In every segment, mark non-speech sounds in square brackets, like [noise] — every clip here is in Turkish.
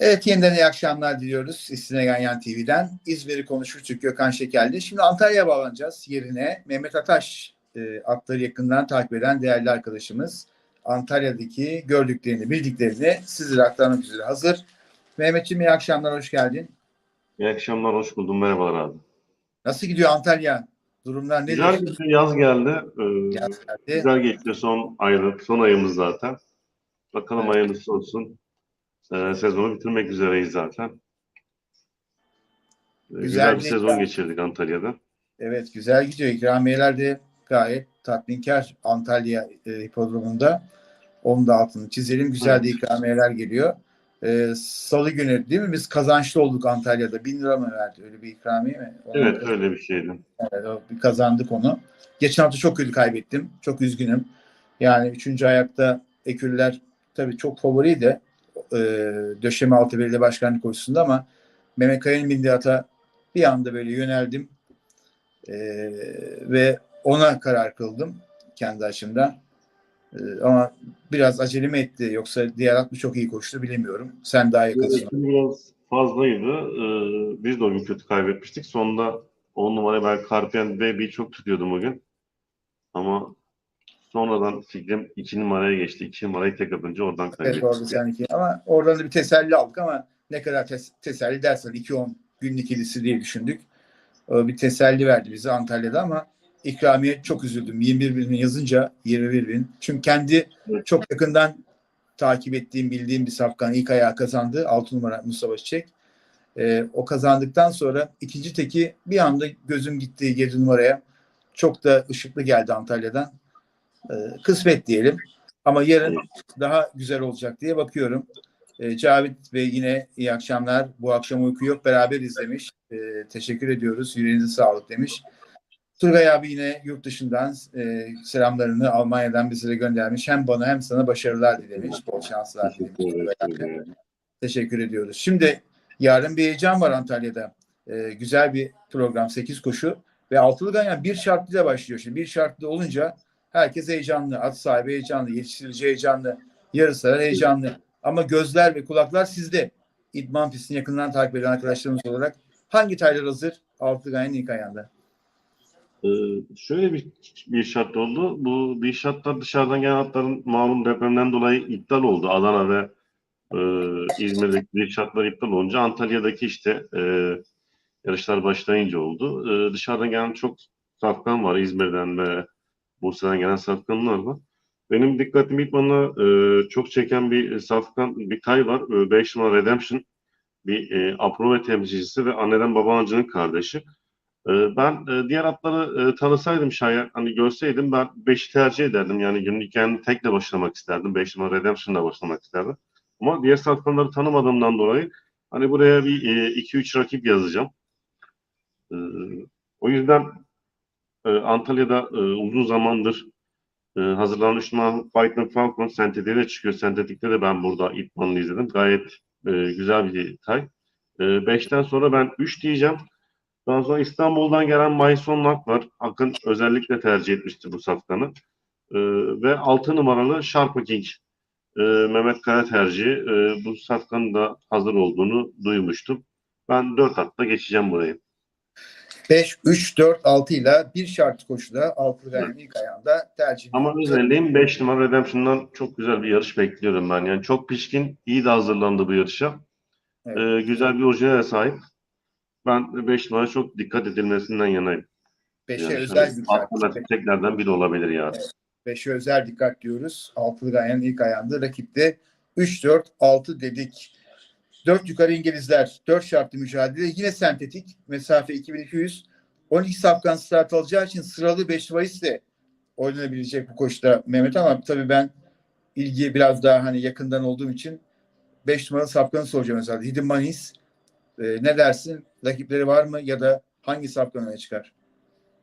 Evet yeniden iyi akşamlar diliyoruz İstine Ganyan TV'den. İzmir'i konuşurtuk Gökhan Şekerli. Şimdi Antalya'ya bağlanacağız yerine. Mehmet Ataş e, atları yakından takip eden değerli arkadaşımız. Antalya'daki gördüklerini, bildiklerini sizlere aktarmak üzere hazır. Mehmetciğim iyi akşamlar, hoş geldin. İyi akşamlar, hoş buldum. Merhabalar abi. Nasıl gidiyor Antalya? Durumlar nedir? Güzel gidiyor, yaz geldi. Ee, Yaz geldi. Güzel geçti son aylık, son ayımız zaten. Bakalım Evet. hayırlısı olsun. Ee, sezonu bitirmek üzereyiz zaten. Ee, güzel, bir bir- sezon geçirdik Antalya'da. Evet güzel gidiyor. İkramiyeler de gayet tatminkar Antalya e, hipodromunda. Onun da altını çizelim. Güzel de ikramiyeler geliyor. E, Salı günü değil mi? Biz kazançlı olduk Antalya'da. Bin lira mı verdi? Öyle bir ikramiye mi? Onu- Evet, öyle bir şeydi. Evet, o- bir kazandık onu. Geçen hafta çok kötü kaybettim. Çok üzgünüm. Yani üçüncü ayakta Eküller tabii çok favoriydi. E, döşeme altı belediye başkanlık koşusunda ama Mehmet Kaya'nın bindiği ata bir anda böyle yöneldim. E, ve ona karar kıldım kendi açımdan. E, ama biraz acele mi etti yoksa diğer at mı çok iyi koştu bilemiyorum. Sen daha yakınsın. Biraz fazlaydı. Ee, biz de o gün kötü kaybetmiştik. Sonunda 10 numaraya ben Karpiyen Baby'yi çok tutuyordum o gün. Ama sonradan fikrim 2 numaraya geçti. 2 numarayı tek atınca oradan Evet orada kaybettik. sanki ama oradan da bir teselli aldık ama ne kadar tes- teselli dersen 2-10 günlük ikilisi diye düşündük. O bir teselli verdi bize Antalya'da ama ikramiye çok üzüldüm. 21 bin yazınca 21 bin. Çünkü kendi Evet. çok yakından takip ettiğim, bildiğim bir safkan ilk ayağı kazandı. 6 numara Mustafa Çiçek. Ee, o kazandıktan sonra ikinci teki bir anda gözüm gitti 7 numaraya. Çok da ışıklı geldi Antalya'dan. Ee, kısmet diyelim. Ama yarın daha güzel olacak diye bakıyorum. Ee, Cavit Bey yine iyi akşamlar. Bu akşam uyku yok beraber izlemiş. Ee, teşekkür ediyoruz. Yüreğinize sağlık demiş. Turgay abi yine yurt dışından e, selamlarını Almanya'dan bize göndermiş. Hem bana hem sana başarılar dilemiş. Bol şanslar dilemiş. Teşekkür ediyoruz. Şimdi yarın bir heyecan var Antalya'da. Ee, güzel bir program. 8 koşu ve altılı ganyan bir şartlıyla başlıyor. Şimdi bir şartlı olunca herkes heyecanlı. At sahibi heyecanlı. Yetiştirici heyecanlı. Yarışlar heyecanlı. Ama gözler ve kulaklar sizde. İdman pistini yakından takip eden arkadaşlarımız olarak hangi taylar hazır? Altılı ganyanın ilk ayağında. Ee, şöyle bir, bir şart oldu. Bu bir şartlar dışarıdan gelen atların malum depremden dolayı iptal oldu. Adana ve e, İzmir'deki bir şartlar iptal olunca Antalya'daki işte e, yarışlar başlayınca oldu. E, dışarıdan gelen çok safkan var. İzmir'den ve Bursa'dan gelen safkanlar var. Benim dikkatimi ilk bana e, çok çeken bir safkan, bir tay var. 5 numara Redemption. Bir e, Aprove temsilcisi ve anneden babancının kardeşi. Ee, Ben e, diğer atları e, tanısaydım şayet hani görseydim ben 5'i tercih ederdim. Yani günlükken tekle başlamak isterdim. 5 numara Redemption'la başlamak isterdim. Ama diğer safkanları tanımadığımdan dolayı hani buraya bir 2-3 rakip yazacağım. Ee, O yüzden e, Antalya'da e, uzun zamandır e, hazırlanan 3 numara Fight and Falcon sentetiğe de çıkıyor. Sentetikte de ben burada idmanını izledim. Gayet e, güzel bir tay. 5'ten sonra ben 3 diyeceğim. Daha sonra İstanbul'dan gelen Mayson Lak var. Akın özellikle tercih etmişti bu safkanı. Ee, ve 6 numaralı Sharp King. Ee, Mehmet Kaya tercihi. Ee, bu safkanın da hazır olduğunu duymuştum. Ben 4 hatta geçeceğim burayı. 5, 3, 4, 6 ile bir şart koşuda altılı ganyanın ilk ayağında tercih Ama özelliğim 5 numara Redemption'dan çok güzel bir yarış bekliyorum ben. Yani çok pişkin, iyi de hazırlandı bu yarışa. Evet. Ee, güzel bir orijinale sahip. Ben 5 numara çok dikkat edilmesinden yanayım. 5'e Yani özel bir şart. alternatif teklerden biri olabilir yani. Beşe özel dikkat diyoruz. Altılı ganyanın ilk ayağında rakipte 3-4-6 dedik. 4 yukarı İngilizler. 4 şartlı mücadele. Yine sentetik. Mesafe 2200. 12 safkan start alacağı için sıralı 5 varisle oynanabilecek bu koşuda Mehmet ama tabii ben ilgiye biraz daha hani yakından olduğum için 5 numaralı safkanı soracağım mesela. Hidden Manis. Ee, ne dersin? Rakipleri var mı ya da hangi safkan öne çıkar?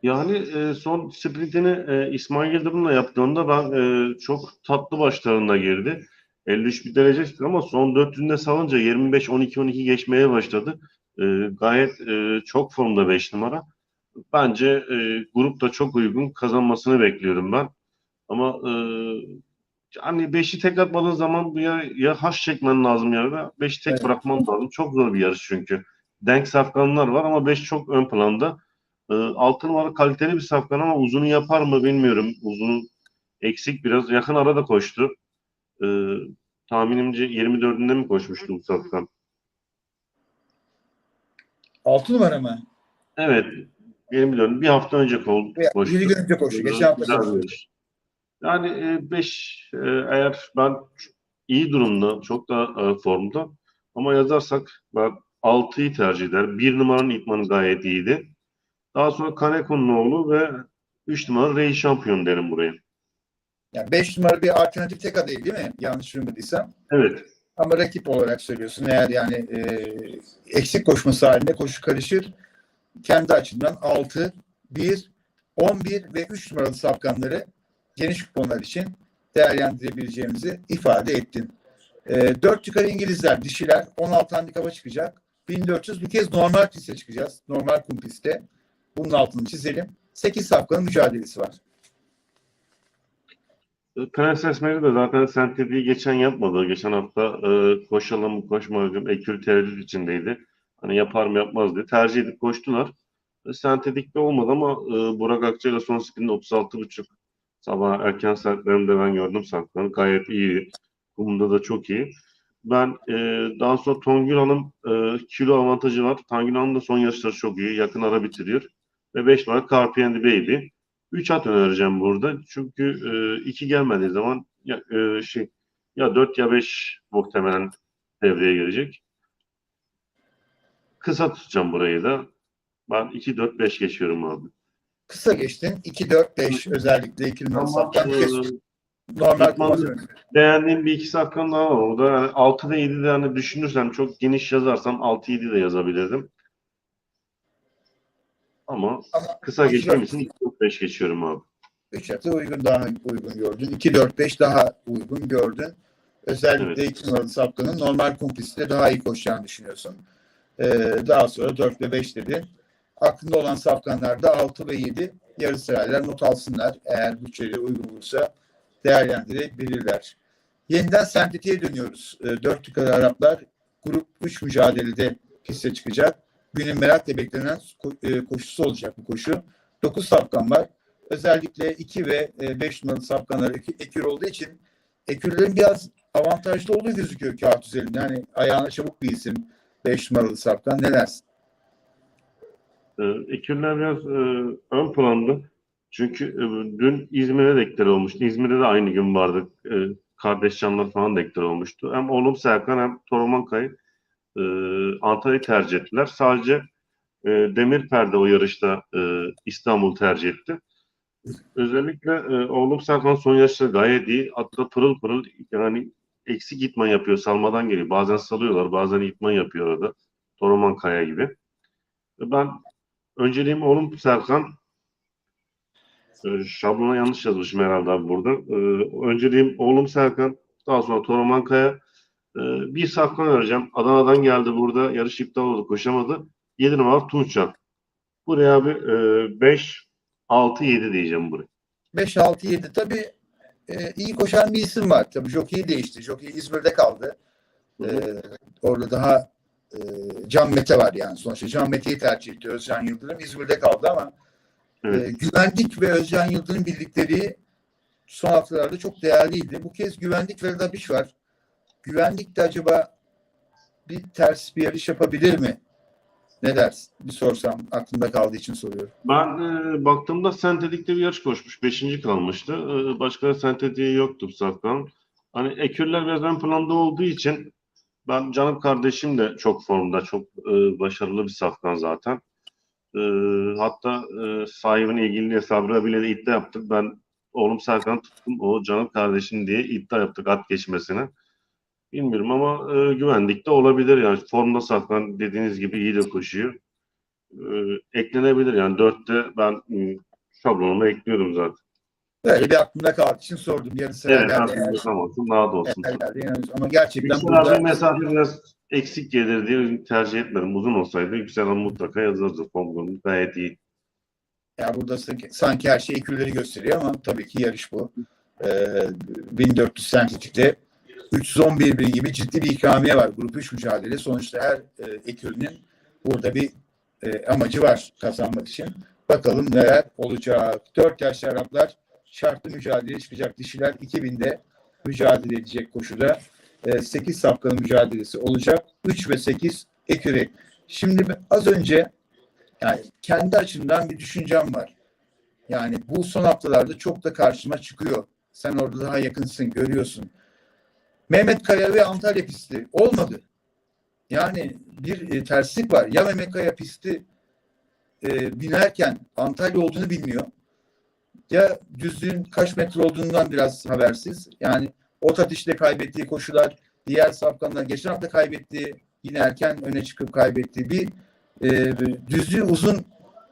Yani e, son sprintini e, İsmail Yıldırım'la yaptığında ben e, çok tatlı başlarında girdi. 53 bir derece çıktı ama son 400'ünde salınca 25-12-12 geçmeye başladı. E, gayet e, çok formda 5 numara. Bence e, grupta çok uygun kazanmasını bekliyorum ben. Ama e, hani beşi tek atmadığın zaman bu ya, ya haş çekmen lazım ya da beşi tek Evet. bırakman lazım. Çok zor bir yarış çünkü. Denk safkanlar var ama beş çok ön planda. Ee, altı numara kaliteli bir safkan ama uzunu yapar mı bilmiyorum. Uzunu eksik biraz. Yakın arada koştu. Ee, tahminimce 24'ünde mi koşmuştu bu safkan? 6 numara mı? Evet. 24. Bir hafta önce kol, koştu. Bir gün önce koştu. Geçen hafta koştu. yarış. Yani 5 eğer ben iyi durumda, çok da e, formda ama yazarsak ben 6'yı tercih eder. 1 numaranın itmanı gayet iyiydi. Daha sonra Kaneko'nun oğlu ve 3 numara Rey Şampiyon derim buraya. Yani 5 numara bir alternatif tek adayı değil mi? Yanlış duymadıysam. Evet. Ama rakip olarak söylüyorsun. Eğer yani e, eksik koşması halinde koşu karışır. Kendi açımdan 6, 1, 11 ve 3 numaralı safkanları geniş kuponlar için değerlendirebileceğimizi ifade ettin. E, 4 yukarı İngilizler, dişiler 16 handikapa çıkacak. 1400 bir kez normal piste çıkacağız. Normal kum pistte. Bunun altını çizelim. 8 safkanın mücadelesi var. Prenses Mary de zaten sentediği geçen yapmadı. Geçen hafta e, koşalım koşmayalım ekül tereddüt içindeydi. Hani yapar mı yapmaz diye tercih edip koştular. E, sentetik de olmadı ama e, Burak Akça ile son sprint 36.5 sabah erken saatlerinde ben gördüm saklanı. Gayet iyi. Kumda da çok iyi. Ben e, daha sonra Tongül Hanım e, kilo avantajı var. Tongül Hanım da son yarışları çok iyi. Yakın ara bitiriyor. Ve 5 numara Carpe and Baby. 3 at önereceğim burada. Çünkü 2 gelmediği zaman ya, e, şey ya 4 ya 5 muhtemelen devreye girecek. Kısa tutacağım burayı da. Ben 2 4 5 geçiyorum abi. Kısa geçtin. 2, 4, 5 özellikle 2 numaralı Ama safkan. e, Bir kez normal beğendiğim bir iki sakın daha var orada. Yani 6'da 7'de hani düşünürsem çok geniş yazarsam 6-7 de yazabilirdim. Ama Ama kısa dört- için 2 4 5 geçiyorum abi. 3 atı uygun daha uygun gördün. 2, 4, 5 daha uygun gördün. Özellikle 2 numaralı sapkanın normal kumpisinde daha iyi koşacağını düşünüyorsun. Ee, daha sonra 4 ve 5 dedi. Aklında olan safkanlarda 6 ve 7 yarı sıralar not alsınlar. Eğer bütçeleri uygun olursa değerlendirebilirler. Yeniden sentetiğe dönüyoruz. E, 4 yukarı Araplar grup 3 mücadelede piste çıkacak. Günün merakla beklenen e, koşusu olacak bu koşu. 9 safkan var. Özellikle 2 ve 5 numaralı safkanlar ek- ekür olduğu için ekürlerin biraz avantajlı olduğu gözüküyor kağıt üzerinde. Yani ayağına çabuk bir isim 5 numaralı safkan. Ne dersin? Ee, Ekürler biraz e, ön planda. Çünkü e, dün İzmir'e deklar olmuştu. İzmir'de de aynı gün vardı. E, kardeş canlar falan deklar olmuştu. Hem oğlum Serkan hem Toraman Kayı e, Antalya'yı tercih ettiler. Sadece e, Demir Perde o yarışta e, İstanbul tercih etti. Özellikle e, oğlum Serkan son yarışta gayet iyi. Hatta pırıl pırıl yani eksik itman yapıyor. Salmadan geliyor. Bazen salıyorlar. Bazen itman yapıyor orada. Toraman Kaya gibi. Ben önceliğim oğlum Serkan. Ee, şablona yanlış yazmışım herhalde abi burada. Ee, önceliğim oğlum Serkan. Daha sonra Toraman Kaya. Ee, bir safkan vereceğim. Adana'dan geldi burada. Yarış iptal oldu. Koşamadı. 7 numara Tunçan. Buraya abi 5, 6, 7 diyeceğim buraya. 5, 6, 7 tabii e, iyi koşan bir isim var. Tabii jockey değişti. Jockey İzmir'de kaldı. E, orada daha e, Can Mete var yani sonuçta. Can Mete'yi tercih etti. Özcan Yıldırım İzmir'de kaldı ama Evet. e, Güvendik ve Özcan Yıldırım bildikleri son haftalarda çok değerliydi. Bu kez Güvendik ve Dabiş var. Güvendik de acaba bir ters bir yarış yapabilir mi? Ne dersin? Bir sorsam aklımda kaldığı için soruyorum. Ben e, baktığımda sentetikte bir yarış koşmuş. Beşinci kalmıştı. E, başka sentetiği yoktu bu safkan. Hani ekürler biraz ön planda olduğu için ben canım kardeşim de çok formda. Çok e, başarılı bir safkan zaten. E, hatta e, sahibine ilgili hesabına bile de iddia yaptık. Ben oğlum Serkan'ı tuttum. O canım kardeşim diye iddia yaptık at geçmesine. Bilmiyorum ama e, güvendik de olabilir yani. Formda safkan dediğiniz gibi iyi de koşuyor e, eklenebilir. Yani dörtte ben e, şablonuma ekliyorum zaten. Böyle bir aklımda kaldığı için sordum. Yarı sıra Evet, geldi. aklımda kalmasın, daha da olsun. Ama gerçekten Yüksel burada abi mesafe biraz eksik gelir diye tercih etmedim. Uzun olsaydı Yüksel abi mutlaka yazardı. Formunu gayet iyi. ya burada sanki, her şey ekürleri gösteriyor ama tabii ki yarış bu. e, 1400 sentetikte 311 bin gibi ciddi bir ikramiye var. Grup 3 mücadele. Sonuçta her e, ekürünün burada bir e, amacı var kazanmak için. Bakalım neler olacak. 4 yaşlı Araplar şartlı mücadeleye çıkacak. Dişiler 2000'de mücadele edecek koşuda. E, 8 safkanın mücadelesi olacak. 3 ve 8 ekürü. Şimdi az önce yani kendi açımdan bir düşüncem var. Yani bu son haftalarda çok da karşıma çıkıyor. Sen orada daha yakınsın, görüyorsun. Mehmet Kaya ve Antalya pisti olmadı. Yani bir e, terslik var. Ya Mehmet Kaya pisti e, binerken Antalya olduğunu bilmiyor. Ya düzlüğün kaç metre olduğundan biraz habersiz. Yani ot atışta kaybettiği koşular, diğer safkanlar geçen hafta kaybettiği yine erken öne çıkıp kaybettiği bir e, düzlüğü uzun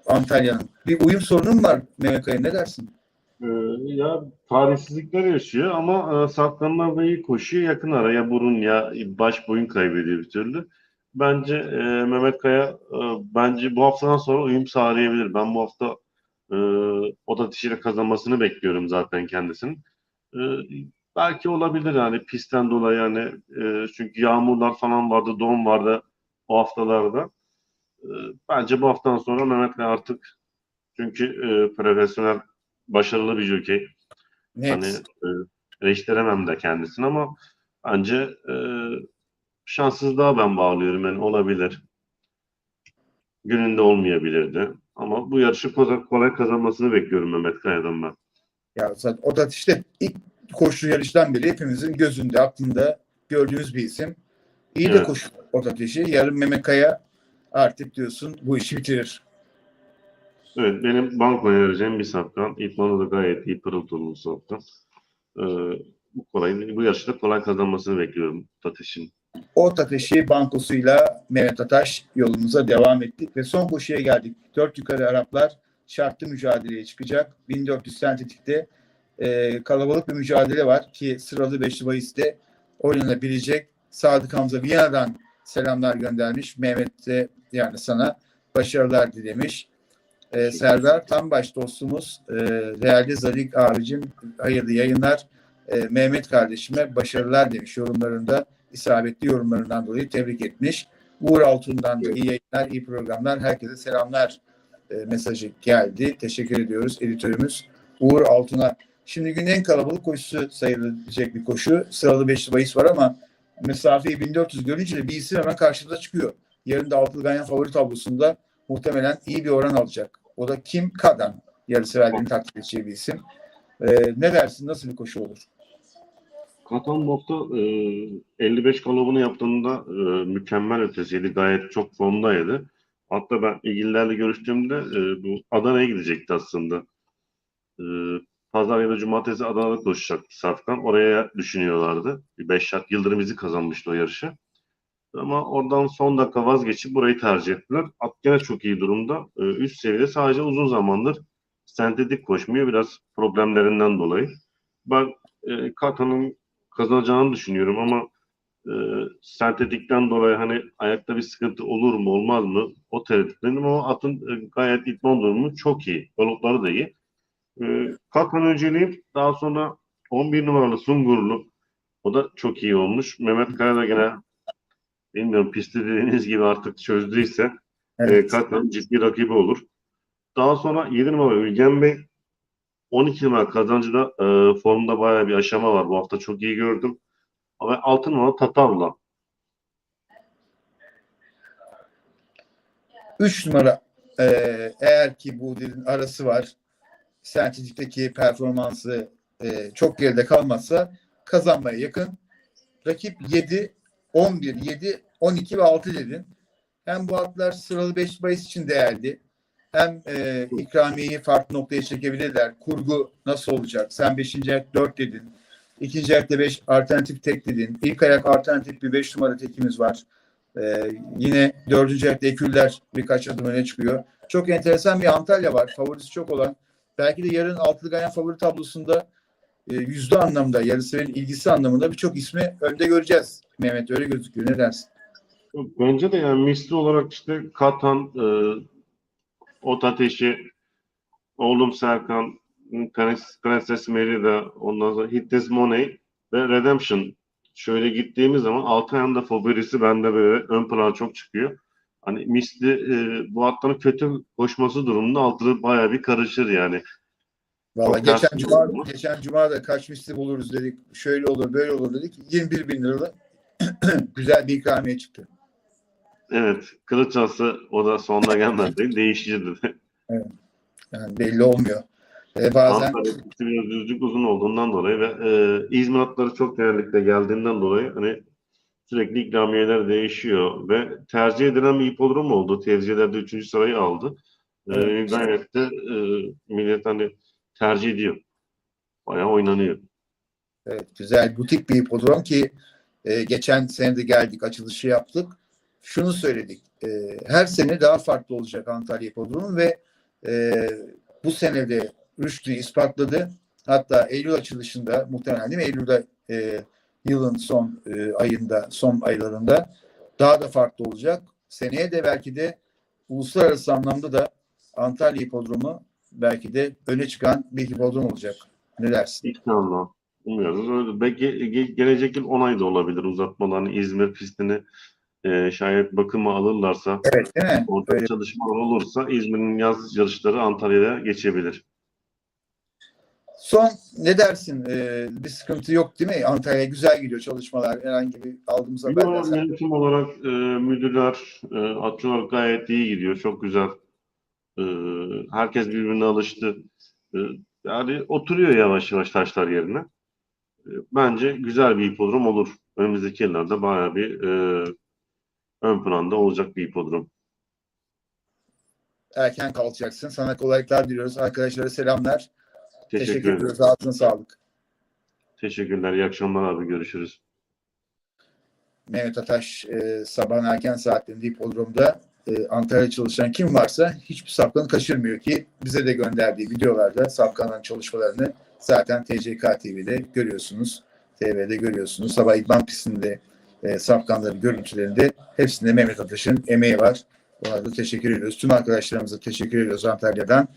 Antalya'nın. Bir uyum sorunu mu var Mehmet Kaya ne dersin? Ee, ya tarihsizlikler yaşıyor ama e, Safkanlar da iyi koşuyor. Yakın araya burun ya baş boyun kaybediyor bir türlü. Bence e, Mehmet Kaya e, bence bu haftadan sonra uyum sağlayabilir. Ben bu hafta e, oda dişiyle kazanmasını bekliyorum zaten kendisinin. E, belki olabilir yani pistten dolayı yani e, çünkü yağmurlar falan vardı, don vardı o haftalarda. E, bence bu haftadan sonra Mehmet Kaya artık çünkü e, profesyonel başarılı bir jockey. Net. Hani e, eleştiremem de kendisini ama bence e, şanssızlığa ben bağlıyorum. Yani olabilir. Gününde olmayabilirdi. Ama bu yarışı kolay, kolay kazanmasını bekliyorum Mehmet Kaya'dan ben. Ya zaten o da işte ilk koşu yarıştan beri hepimizin gözünde, aklında gördüğümüz bir isim. İyi de Evet. koşu o ateşi. Yarın Mehmet Kaya artık diyorsun bu işi bitirir. Evet benim bankoya vereceğim bir safkan. İtmanı da gayet iyi pırıltılı bir safkan. E, bu kolay, bu yarışta kolay kazanmasını bekliyorum Tateş'in. Ot ateşi bankosuyla Mehmet Ataş yolumuza devam ettik ve son koşuya geldik. Dört yukarı Araplar şartlı mücadeleye çıkacak. 1400 sentetikte e, kalabalık bir mücadele var ki sıralı 5 Mayıs'te oynanabilecek. Sadık Hamza Viyana'dan selamlar göndermiş. Mehmet de yani sana başarılar dilemiş. E, Serdar Tanbaş dostumuz e, değerli Zalik abicim hayırlı yayınlar. E, Mehmet kardeşime başarılar demiş yorumlarında isabetli yorumlarından dolayı tebrik etmiş. Uğur Altun'dan da iyi yayınlar, iyi programlar. Herkese selamlar e, mesajı geldi. Teşekkür ediyoruz editörümüz Uğur Altun'a. Şimdi günün en kalabalık koşusu sayılabilecek bir koşu. Sıralı 5'li bahis var ama mesafeyi 1400 görünce de bir isim hemen karşımıza çıkıyor. Yarın da altılı ganyan favori tablosunda muhtemelen iyi bir oran alacak. O da Kim Kadan. Yarıseverlerin takdir edeceği bir isim. E, ne dersin? Nasıl bir koşu olur? Katan hafta e, 55 kalıbını yaptığında e, mükemmel ötesiydi. Gayet çok formdaydı. Hatta ben ilgililerle görüştüğümde e, bu Adana'ya gidecekti aslında. E, Pazar ya da Cumartesi Adana'da koşacaktı Safkan. Oraya düşünüyorlardı. Bir 5 şart Yıldırım izi kazanmıştı o yarışı. Ama oradan son dakika vazgeçip burayı tercih ettiler. At gene çok iyi durumda. E, üst seviyede sadece uzun zamandır sentetik koşmuyor. Biraz problemlerinden dolayı. Ben e, Katan'ın kazanacağını düşünüyorum ama e, sentetikten dolayı hani ayakta bir sıkıntı olur mu olmaz mı o tereddütlerim ama atın e, gayet idman durumu çok iyi. Galopları da iyi. E, Katan önceliğim daha sonra 11 numaralı Sungurlu o da çok iyi olmuş. Mehmet Kaya da gene bilmiyorum pisti dediğiniz gibi artık çözdüyse e, Evet. Katan ciddi rakibi olur. Daha sonra 7 numara Ülgen Bey 12 numara kazancıda e, formda bayağı bir aşama var. Bu hafta çok iyi gördüm. Ve 6 numara Tatavla. 3 numara e, eğer ki bu dilin arası var sentetikteki performansı e, çok geride kalmazsa kazanmaya yakın. Rakip 7, 11, 7, 12 ve 6 dedin. Hem bu atlar sıralı 5 bahis için değerli. Hem e, ikramiyeyi farklı noktaya çekebilirler. Kurgu nasıl olacak? Sen 5. ayak 4 dedin. İkinci ayakta 5 alternatif tek dedin. İlk ayak alternatif bir 5 numara tekimiz var. Ee, yine dördüncü ayakta Eküller birkaç adım öne çıkıyor. Çok enteresan bir Antalya var. Favorisi çok olan. Belki de yarın altılı ganyan favori tablosunda e, yüzde anlamda, yarıseverin ilgisi anlamında birçok ismi önde göreceğiz. Mehmet öyle gözüküyor. Ne dersin? Bence de yani misli olarak işte Katan, e, Ot Ateşi, oğlum Serkan, Princess, Princess Merida, ondan sonra This Money ve Redemption. Şöyle gittiğimiz zaman Altay'ın da favorisi bende böyle ön plana çok çıkıyor. Hani misli e, bu atların kötü koşması durumunda altılı bayağı bir karışır yani. Valla geçen cuma, geçen cuma da kaç misli buluruz dedik. Şöyle olur böyle olur dedik. 21 bin liralık [clears throat] güzel bir ikramiye çıktı. Evet, kılıç ası o da sonuna gelmedi. [laughs] Değişici dedi. Yani belli olmuyor. Ee, bazen Antalya biraz düzlük uzun olduğundan dolayı ve e, İzmir atları çok genellikle geldiğinden dolayı hani sürekli ikramiyeler değişiyor ve tercih edilen bir hipodrom oldu. Tercihlerde üçüncü sırayı aldı. E, Evet. gayet de e, millet hani tercih ediyor. Bayağı oynanıyor. Evet, güzel butik bir hipodrom ki e, geçen sene de geldik açılışı yaptık. Şunu söyledik. e, her sene daha farklı olacak Antalya Hipodromu ve e, bu sene de Rüştü ispatladı. Hatta Eylül açılışında muhtemelen değil mi? Eylül'de e, yılın son e, ayında, son aylarında daha da farklı olacak. Seneye de belki de uluslararası anlamda da Antalya Hipodromu belki de öne çıkan bir hipodrom olacak. Ne dersin? İnşallah. Umuyoruz. Öyle. Belki ge- gelecek yıl 10 ay da olabilir uzatmalarını İzmir pistini e, şayet bakıma alırlarsa Evet değil mi? Orada Öyle. çalışmalar olursa İzmir'in yaz yarışları Antalya'ya geçebilir. Son ne dersin? Ee, bir sıkıntı yok değil mi? Antalya güzel gidiyor çalışmalar. Herhangi bir aldığımız haberler. yönetim olarak e, müdürler, e, atçılar gayet iyi gidiyor. Çok güzel. E, herkes birbirine alıştı. E, yani oturuyor yavaş yavaş taşlar yerine. E, bence güzel bir hipodrom olur. Önümüzdeki yıllarda bayağı bir e, ön planda olacak bir hipodrom. Erken kalkacaksın. Sana kolaylıklar diliyoruz. Arkadaşlara selamlar. Teşekkür, Teşekkür, ediyoruz. Ağzına sağlık. Teşekkürler. İyi akşamlar abi. Görüşürüz. Mehmet Ataş e, sabahın erken saatlerinde hipodromda e, Antalya'da çalışan kim varsa hiçbir safkanı kaçırmıyor ki bize de gönderdiği videolarda safkanların çalışmalarını zaten TCK TV'de görüyorsunuz. TV'de görüyorsunuz. Sabah idman pistinde e, safkanların görüntülerinde hepsinde Mehmet Ataş'ın emeği var. Bu arada teşekkür ediyoruz. Tüm arkadaşlarımıza teşekkür ediyoruz Antalya'dan.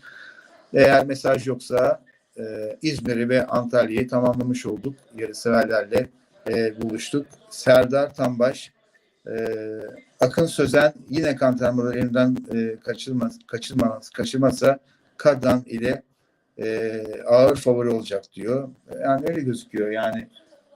Eğer mesaj yoksa e, İzmir'i ve Antalya'yı tamamlamış olduk. Yarışseverlerle e, buluştuk. Serdar Tambaş, e, Akın Sözen yine kantrenmaları elinden e, kaçırmaz, kaçırmaz, kaçırmazsa Kadran ile e, ağır favori olacak diyor. Yani öyle gözüküyor. Yani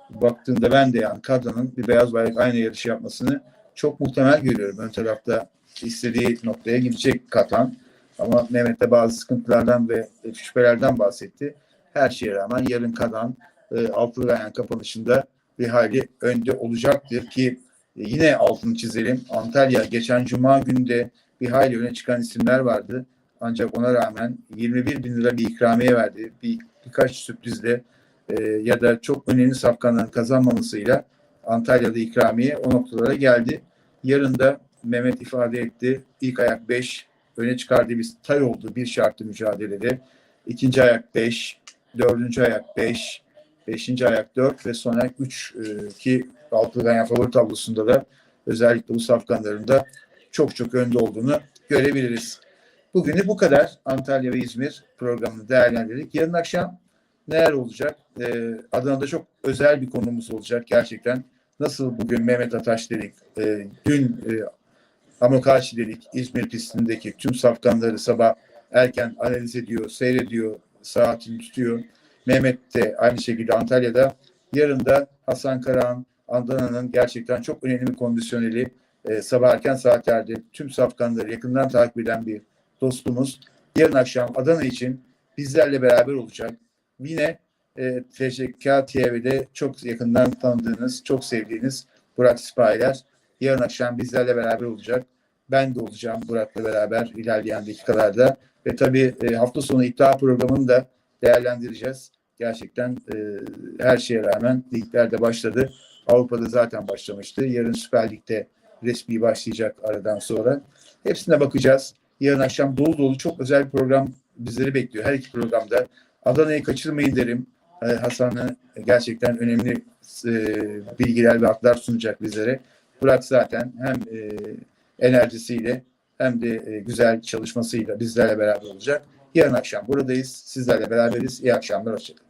baktığında ben de yani Kadran'ın bir beyaz bayrak aynı yarışı yapmasını çok muhtemel görüyorum. Ön tarafta istediği noktaya gidecek Katan. Ama Mehmet de bazı sıkıntılardan ve şüphelerden bahsetti. Her şeye rağmen yarın Kadan e, altılı gayen kapanışında bir hayli önde olacaktır ki e, yine altını çizelim. Antalya geçen cuma günde bir hayli öne çıkan isimler vardı. Ancak ona rağmen 21 bin lira bir ikramiye verdi. Bir, birkaç sürprizle e, ya da çok önemli safkanların kazanmamasıyla Antalya'da ikramiye o noktalara geldi. Yarın da Mehmet ifade etti. İlk ayak 5 öne çıkardığı bir tay oldu bir şartlı mücadelede. İkinci ayak 5, dördüncü ayak 5, beşinci ayak 4 ve son ayak 3 ki altılı ganyan favori tablosunda da özellikle bu safkanlarında çok çok önde olduğunu görebiliriz. Bugünü bu kadar. Antalya ve İzmir programını değerlendirdik. Yarın akşam neler olacak? Ee, Adana'da çok özel bir konumuz olacak gerçekten. Nasıl bugün Mehmet Ataş dedik, e, dün e, Amokachi dedik İzmir pistindeki tüm safkanları sabah erken analiz ediyor, seyrediyor, saatini tutuyor. Mehmet de aynı şekilde Antalya'da. Yarın da Hasan Karahan, Adana'nın gerçekten çok önemli bir kondisyoneli e, sabah erken saatlerde tüm safkanları yakından takip eden bir dostumuz. Yarın akşam Adana için bizlerle beraber olacak. Yine e, TCK TV'de çok yakından tanıdığınız, çok sevdiğiniz Burak Sipahiler yarın akşam bizlerle beraber olacak. Ben de olacağım Burak'la beraber ilerleyen dakikalarda. Ve tabii e, hafta sonu iddia programını da değerlendireceğiz. Gerçekten e, her şeye rağmen ligler de başladı. Avrupa'da zaten başlamıştı. Yarın Süper Lig'de resmi başlayacak aradan sonra. Hepsine bakacağız. Yarın akşam dolu dolu çok özel bir program bizleri bekliyor. Her iki programda. Adana'yı kaçırmayın derim. E, Hasan'ı gerçekten önemli e, bilgiler ve haklar sunacak bizlere. Burak zaten hem e, enerjisiyle hem de e, güzel çalışmasıyla bizlerle beraber olacak. Yarın akşam buradayız. Sizlerle beraberiz. İyi akşamlar. Hoşçakalın.